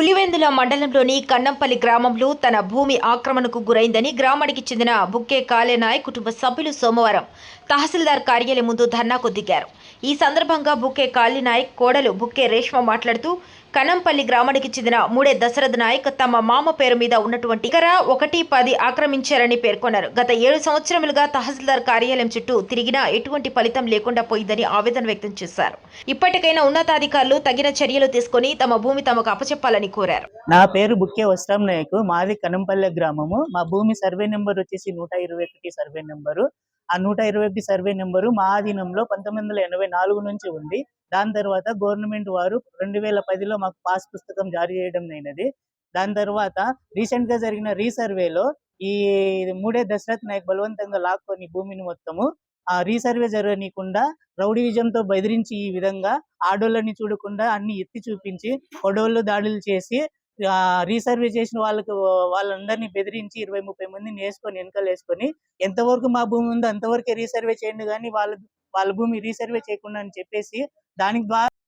పులివెందుల మండలంలోని కన్నంపల్లి గ్రామంలో తన భూమి ఆక్రమణకు గురైందని గ్రామానికి చెందిన బుక్కే కాలేనాయ్ కుటుంబ సభ్యులు సోమవారం తహసీల్దార్ కార్యాలయం ముందు ధర్నాకు దిగారు. ఈ సందర్భంగా బుక్కే కాళీనాయక్ కోడలు బుక్కే రేష్మ మాట్లాడుతూ కనంపల్లి గ్రామానికి చెందిన మూడే దశరథ నాయక్ తమ మామ పేరు మీద ఉన్నటువంటి ఎకరా ఒకటి పది ఆక్రమించారని పేర్కొన్నారు. గత ఏడు సంవత్సరములుగా తహసీల్దార్ కార్యాలయం చుట్టూ తిరిగినా ఎటువంటి ఫలితం లేకుండా పోయిందని ఆవేదన వ్యక్తం చేశారు. ఇప్పటికైనా ఉన్నతాధికారులు తగిన చర్యలు తీసుకొని తమ భూమి తమకు అప్పచెప్పాలని కోరారు. నా పేరు బుక్కే వస్త్రం నాయకు. మాది కనంపల్లె గ్రామము. మా భూమి సర్వే నెంబర్ వచ్చేసి నూట ఇరవై ఒకటి సర్వే నెంబరు. ఆ నూట ఇరవై ఒకటి సర్వే నెంబరు మా ఆధీనంలో పంతొమ్మిది వందల ఎనభై నాలుగు నుంచి ఉంది. దాని తర్వాత గవర్నమెంట్ వారు రెండు వేల పదిలో మాకు పాస్ పుస్తకం జారీ చేయడం అయినది. దాని తర్వాత రీసెంట్గా జరిగిన రీసర్వేలో ఈ మూడే దశరథ్ నాయక్ బలవంతంగా లాక్కొని భూమిని మొత్తము రీసర్వే జరగనీయకుండా రౌడీవిజంతో బెదిరించి ఈ విధంగా ఆడోళ్ళని చూడకుండా అన్ని ఎత్తి చూపించి కొడోళ్ళు దాడులు చేసి ఆ రీసర్వే చేసిన వాళ్ళకు వాళ్ళందరినీ బెదిరించి ఇరవై ముప్పై మందిని వేసుకొని వెనకాల వేసుకొని ఎంతవరకు మా భూమి ఉందో అంతవరకే రీసర్వే చేయండి కానీ వాళ్ళ వాళ్ళ భూమి రీసర్వే చేయకుండా అని చెప్పేసి దానికి ద్వారా